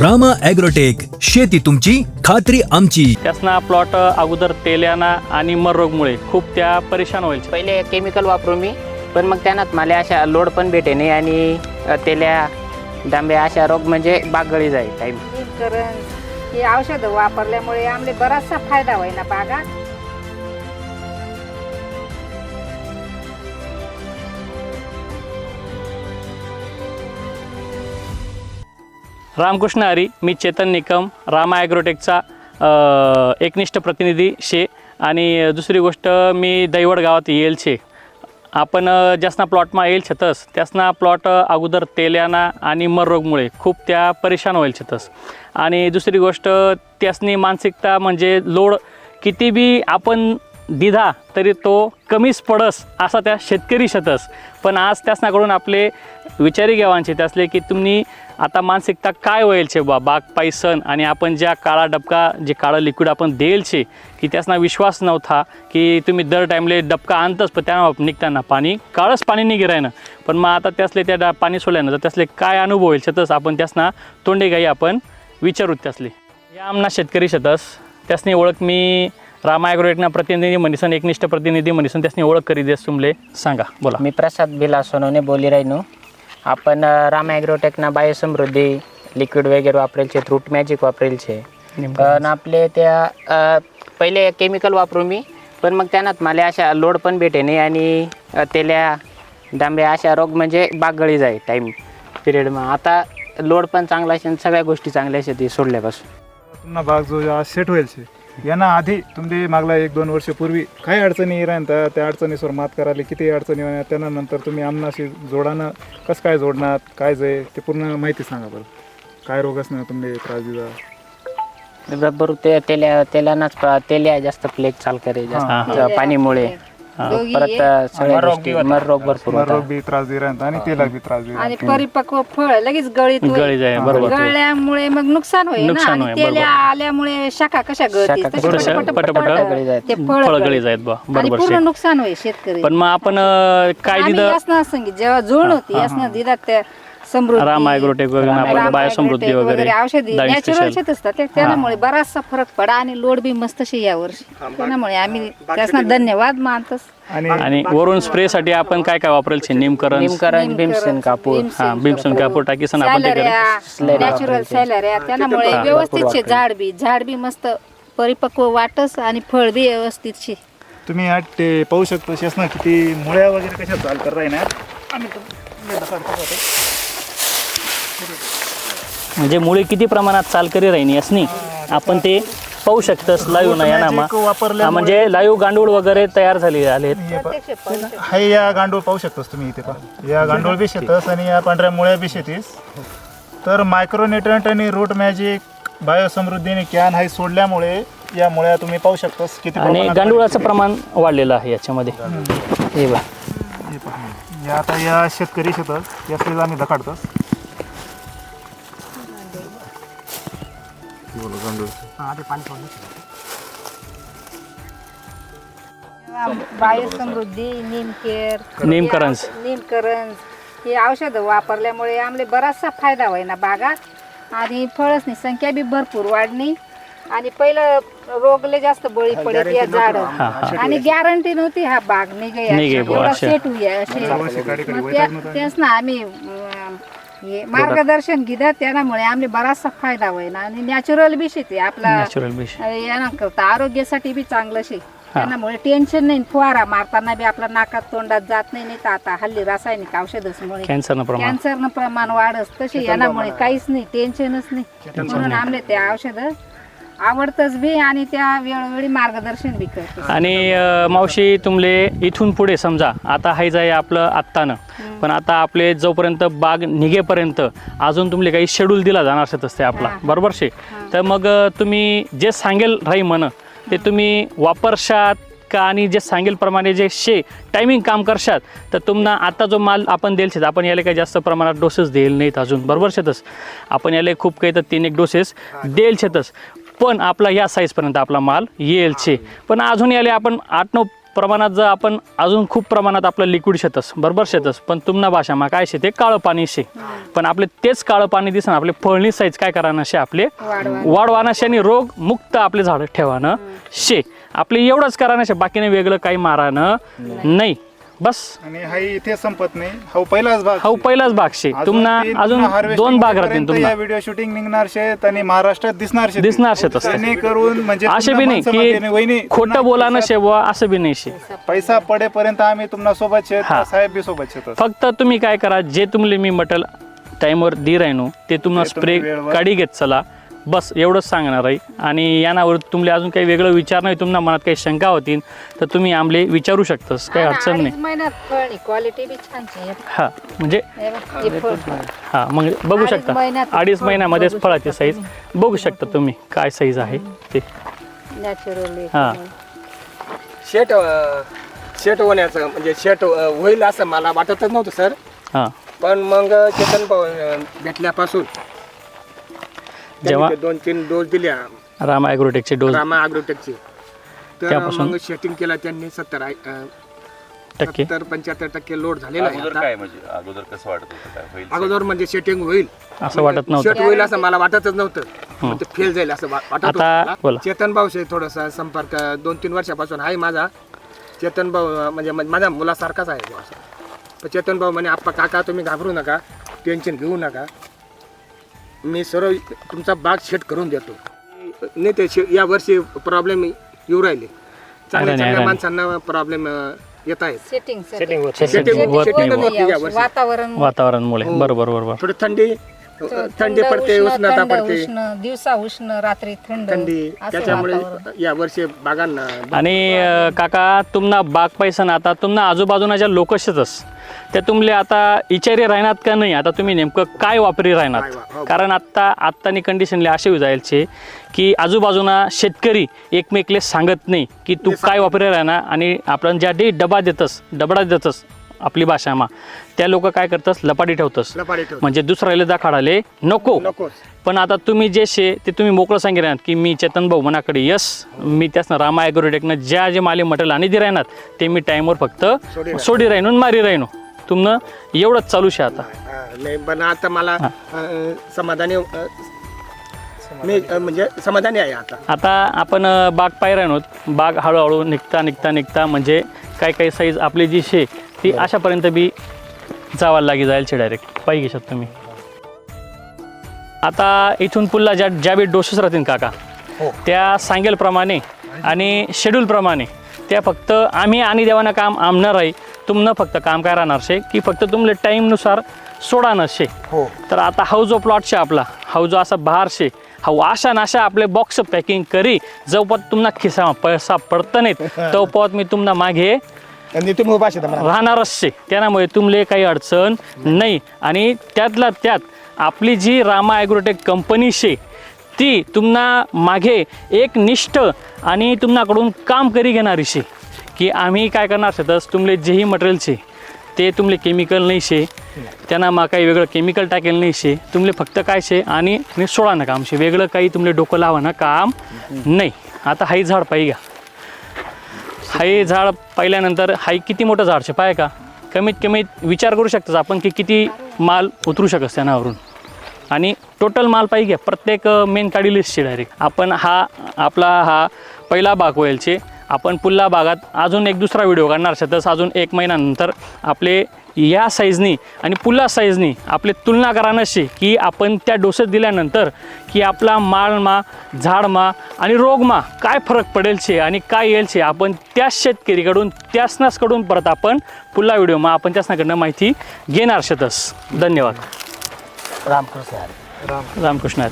Rama agrotech शेती तुमची खात्री आमची. त्यासना प्लॉट अगोदर तेल्याना आणि मर रोगमुळे खूप त्या परेशान व्हायच्या पहिले केमिकल वापरू मी पण मग त्यानात मला अशा लोड पण भेटे नाही आणि तेल्या डांब्या अशा रोग म्हणजे बागगळी जाईल. टाईम करण ही औषधं वापरल्यामुळे आमले बराचसा फायदा होईना बागा. रामकृष्ण हरी मी चेतन निकम रामा ॲग्रोटेकचा एकनिष्ठ प्रतिनिधी शे. आणि दुसरी गोष्ट मी दैवड गावात येईल छे आपण ज्यासना प्लॉटमा येईल छतस त्यासना प्लॉट अगोदर तेल्याना आणि मर रोगमुळे खूप त्या परेशान होईल छतस. आणि दुसरी गोष्ट त्यासनी मानसिकता म्हणजे लोड किती बी आपण दिधा तरी तो कमीच पडस असा त्या शेतकरी शतस. पण आज त्यासनाकडून आपले विचारी घ्यावांचे त्यासले की तुम्ही आता मानसिकता काय होईल छे बा बाग पायसन आणि आपण ज्या काळा डबका जे काळं लिक्विड आपण देईल छे की त्यासना विश्वास नव्हता की तुम्ही दर टाईमले डबका आणतच पण त्या निघताना पाणी काळंच पाणी नाही गिरायनं पण मग आता त्यासले त्या डा- पाणी सोडल्यानं तर त्यासले काय अनुभव होईल छतस आपण त्यासना तोंडे गाई आपण विचारू त्यासले. या आमना शेतकरी शेतस त्यासनी ओळख मी रामा ॲग्रोटेकना प्रतिनिधी म्हणीसन एकनिष्ठ प्रतिनिधी म्हणीसन त्यासनी ओळख करी देस तुमले सांगा बोला. मी प्रसाद भिला सोनवणे बोली राहिनो आपण अ, राम ॲग्रोटेकना बायोसमृद्धी लिक्विड वगैरे वापरेल छे रूट मॅजिक वापरेल छे पण आपले त्या अ, पहिले केमिकल वापरू मी पण मग त्यानात मला अशा लोड पण भेटे नाही आणि तेल्या डांब्या अशा रोग म्हणजे बागगळी जाईल टाईम पिरियडमा. आता लोड पण चांगला असेल सगळ्या गोष्टी चांगल्या असेल ती सोडल्यापासून. बाग जो सेट होईल यांना आधी तुम्ही मागला एक दोन वर्षपूर्वी काही अडचणी राहतात त्या अडचणीसवर मात करायला किती अडचणी येणार त्यांना नंतर तुम्ही आमनाशी जोडानं कसं काय जोडणार काय जाय ते पूर्ण माहिती सांगा बरं. काय रोग असणार तुम्ही त्रास दिला? बरोबर ते तेल्या तेलानाच प- तेल्या जास्त प्लेग चाल करे जास्त. पाणीमुळे. दोघी परत एक. सगळ्या मर रोग गोष्टी बी होता. मर रोग भरपूर मग होता. रोग बी त्रास दे राहतात आणि तेला बी त्रास दे आणि परिपक्व फळ लगेच गळीत होईल. गळी जाय बरोबर गळल्यामुळे मग नुकसान होईल ना नुकसान होईल, तेल्या आल्यामुळे शाखा कशा गळतील शाखा तशी कशा पटपट पटपट पटपट गळी जातात. ते फळ फळ गळी गळीत. जायत बा आणि बरोबर पूर्ण शे नुकसान होईल शेतकरी पण मग आपण अं, काय आम्ही दिलं यासना संगीत जेव्हा जोड होती यासना दिदात त्या समृद्धी राम ॲग्रोटेक वगैरे आपण राम बायोसमृद्धी वगैरे औषधी डाळी नॅचरल स्पेशल शेत असतात. त्या- त्यामुळे बराचसा फरक पडा आणि लोड बी मस्त शे यावर्षी त्यामुळे आम्ही त्यासना धन्यवाद मानतोस. आणि आणि वरून स्प्रे साठी आपण काय काय वापरेल छे? निमकरण निमकरण भीमसेन कापूर. हा भीमसन कापूर टाकीसन आपण ते करेल नॅचरल सॅलऱ्या. त्यामुळे व्यवस्थित शे झाड बी. झाड बी मस्त परिपक्व वाटस आणि फळ बी व्यवस्थित शे तुम्ही ते पाहू शकतो शेसना किती मुळ्या वगैरे कशा चाल कर राही ना आम्ही म्हणजे मुळे किती प्रमाणात चाल करी राहिनी असनी आपण ते पाहू शकतस लाईव्ह नाही ना मा वापरल्या म्हणजे लाईव्ह गांडूळ वगैरे तयार झाले आलेत हाय या गांडूळ पाहू शकतोस तुम्ही इथे पहा. या गांडूळ बी शेतस आणि या पांढऱ्या मुळ्या बी शेतीस. तर मायक्रोन्युट्रंट आणि रूट मॅजिक बायोसमृद्धी आणि कॅन हाय सोडल्यामुळे या मुळ्या तुम्ही पाहू शकतोस. किती आणि प्रमाणात गांडुळाचं प्रमाण वाढलेलं आहे याच्यामध्ये. हे बा हे पहा. या आता या शेतकरी शेतस यासले आम्ही दखाडतोस बायोसमृद्धी निमकेअर निमकरंज. निमकरंज. ही औषधं वापरल्यामुळे आमले बराचसा फायदा होईना बागात. आणि फळसनी संख्या बी भरपूर वाढणी आणि पहिलं रोगले जास्त बळी पडत या झाड. आणि गॅरंटी नव्हती हा बाग. निघे निघे बुवा. सेट होऊया असे मग त्या- त्याच ना आम्ही अं, हे मार्गदर्शन घेतात त्यामुळे आमले बराचसा फायदा होईना. आणि नॅचरल बी शेती आपला नॅचरल करता आरोग्यासाठी बी चांगलं शे. त्यामुळे टेन्शन नाही फुवारा मारताना बी आपला नाकात तोंडात जात नाही नाही तर आता हल्ली रासायनिक औषधामुळे. कॅन्सरनं प्रमाण. कॅन्सरनं प्रमाण वाढस तसे यानामुळे काहीच नाही टेन्शनच नाही. म्हणून आमले ते औषध आवडतच बी आणि त्या वेळोवेळी मार्गदर्शन बी करतो आणि अ, मावशी तुमले इथून पुढे समजा आता हाय जाय आपलं आत्तानं पण आता आपले जोपर्यंत बाग निघेपर्यंत अजून तुमले काही शेड्यूल दिला जाणार असत असते आपला बरोबर शे? तर मग अ, तुम्ही जे सांगेल राही म्हण ते तुम्ही वापरशात का आणि जे सांगेल प्रमाणे जे शे टायमिंग काम करशात तर तुम्हाला आता जो माल आपण देईल शेत आपण याला काही जास्त प्रमाणात डोसेस देईल नाहीत अजून बरोबर शेतस? आपण याला खूप काही तर तीन एक डोसेस देईल शेतस. पण आपला या साईजपर्यंत आपला माल येईल छे पण अजून याले आपण आठ नऊ प्रमाणात जर आपण अजून खूप प्रमाणात आपलं लिक्विड शेतस बरोबर शेतस. पण तुमना भाषामा काय शेते काळं पाणी शे. पण आपले तेच काळं पाणी दिसणं आपले फळणी साईज काय करा शे आपले? वाढवा. वाढवाना शे आणि रोग मुक्त आपले झाडं ठेवानं शे. आपले एवढंच करा शे बाकीने वेगळं काही मारानं नाही. बस. आणि हा इथे संपत नाही. हा पहिलाच भाग. हा पहिलाच भाग शे. तुम्हाला अजून दोन भाग राहतील तुम्हाला व्हिडिओ शूटिंग निघणार शेत आणि महाराष्ट्रात दिसणार शेत. दिसणार शेत. जेणेकरून म्हणजे असे बी नाही की खोटं पुन्हा बोलानं पैसा- शेवा असं बी नाही शे. पैसा पडेपर्यंत आम्ही तुम्हाला सोबत शेत. साहेब बी सोबत शेत फक्त तुम्ही काय करा जे तुमले मी मटल टाईमवर दी राहिनो ते तुम्हाला तुम्ही स्प्रे काढी घेत चला. बस एवढंच सांगणार आहे. आणि यानावर तुमले अजून काही वेगळं विचार नाही तुम्हाला मनात काही शंका होतील तर तुम्ही आमले विचारू शकतस काही अडचण अडीच नाही महिन्यात फळ क्वालिटी बी छानची आहे. हा म्हणजे हे हे. हा मग बघू शकता. अडीच महिन्यामध्येच फळाची शकता साईज बघू शकता तुम्ही काय साईज आहे ते. नॅचरली हा. शेट शेट होण्याचं म्हणजे शेट होईल असं मला वाटतच नव्हतं सर. हां. पण मग चेतन भाऊ त्यांनी जेव्हा ते दोन तीन डोस दिल्या राम ॲग्रोटेकचे डोस. रामा अग्रोटेकचे तर त्यापासून? मग सेटिंग केलं त्यांनी सत्तर टक्के. सत्तर पंच्याहत्तर टक्के लोड झालेला आहे अगोदर आता. काय म्हणजे अगोदर कसं वाटत होतं काय? होईल अगोदर म्हणजे सेटिंग होईल. असं वाटत नव्हतं. शेट होईल असं मला वाटतच नव्हतं. ते फेल जाईल असं वा- वाटत आता होतं बोला. मला. चेतन भाऊशी थोडासा संपर्क दोन तीन वर्षापासून आहे माझा. चेतन भाऊ अं, म्हणजे मा- माझ्या मुलासारखाच आहे असं. तर चेतन भाऊ म्हणे आप्पा काका तुम्ही घाबरू नका. टेन्शन घेऊ नका. मी सर्व तुमचा बाग सेट करून देतो. नाही ते शे- या वर्षी प्रॉब्लेम येऊ राहिले. चांगल्या नाही, चांगल्या. माणसांना प्रॉब्लेम येत आहेत. Setting Setting. होत नाही. वर्षी. वातावरण. वातावरणामुळे. बरोबर बरोबर. थोडी थंडी थंडी पडते उष्ण, उष्णता थंड, पडते. उष्ण दिवसा उष्ण रात्री थंड थंडी. असं त्याच्यामुळे वातावरण. या वर्षी बागांना आणि अ, काका तुम्हाला बाग पैसा ना आता तुम्हाला आजूबाजूना ज्या लोक शेतस त्या तुमले आता इचारी राहणार का नाही? आता तुम्ही नेमकं काय वापरी काय राहणार हो. कारण आत्ता आत्तानी कंडिशनले असे जायचे की आजूबाजूना शेतकरी एकमेकले सांगत नाही की तू काय वापरी राहणार? आणि आपण ज्या डे डबा देतस डबडा देतस आपली भाषामा त्या लोक काय करतस? लपाटी ठेवतस. म्हणजे दुसऱ्याला दाखाडाले नको. नकोच. पण आता तुम्ही जे शे ते तुम्ही मोकळं सांगितलं की मी चेतन भाऊ मनाकडे यस मी त्यासनं रामा ॲग्रोटेकनं ज्या जे माले मटेरियल आणि दे राहणार ते मी टाईमवर फक्त सोडी राहिनो. आणि मारी राहिनो. तुमनं एवढंच चालू शे आता. नाही पण आता मला अं, समाधानी अं, मी अं, म्हणजे समाधानी आहे आता. आता आपण अं, बाग पाय राहिनो बाग हळूहळू निघता निघता निघता म्हणजे काही काही साईज आपली जी शे ती अशापर्यंत बी जावायला लागी जाईल शे डायरेक्ट पाहिजे घेशात तुम्ही आता इथून पुढला ज्या ज्या बी डोसेस राहतील काका त्या सांगेलप्रमाणे आणि शेड्यूलप्रमाणे त्या फक्त आम्ही आणि देवानं काम आमणार आहे तुमनं फक्त काम काय राहणार शे? की फक्त तुमले टाईमनुसार सोडा नशे हो. तर आता हा जो प्लॉट शे आपला हा जो असा बहार शे हा अशा नाशा आपले बॉक्स पॅकिंग करी जवपत तुमना खिसा पैसा पडत नाहीत तवपत मी तुमना मागे आणि तुम्ही राहणारच शे त्यामुळे तुमले काही अडचण नाही. आणि त्यातल्या त्यात आपली जी रामा ॲग्रोटेक कंपनी शे ती तुम्हाला मागे एक निष्ठ आणि तुमनाकडून काम करी घेणारी शे. की आम्ही काय करणार शेतस तुमले जेही मटेरियल शे ते तुमले केमिकल नाही शे. त्यांना मा काही वेगळं केमिकल टाकेल नाही शे. तुमले फक्त काय शे आणि सोडा ना काम शे. वेगळं काही तुमले डोकं लावा ना काम नाही. आता हाई झाड पाहिजे. हे झाड पाहिल्यानंतर हाय किती मोठं झाड शे? पाय का? कमीत कमीत विचार करू शकतात आपण की किती माल उतरू शकस त्यानावरून आणि टोटल माल पाहिजे प्रत्येक मेन काढी लिस्टचे डायरेक्ट आपण हा आपला हा पहिला बाग होईलचे आपण पुल्ला बागात अजून एक दुसरा व्हिडिओ काढणार तसं अजून एक महिन्यानंतर आपले या साईजनी आणि पुल्ला साईजनी आपले तुलना करा नसे की आपण त्या डोसेस दिल्यानंतर की आपला माळमा झाडमा आणि रोगमा काय फरक पडेल छे आणि काय येईल छे आपण त्याच शेतकरीकडून त्यासनासकडून परत आपण पुल्ला व्हिडिओमा आपण त्यासनाकडनं माहिती घेणार शेतस धन्यवाद रामकृष्ण. रामकृष्ण.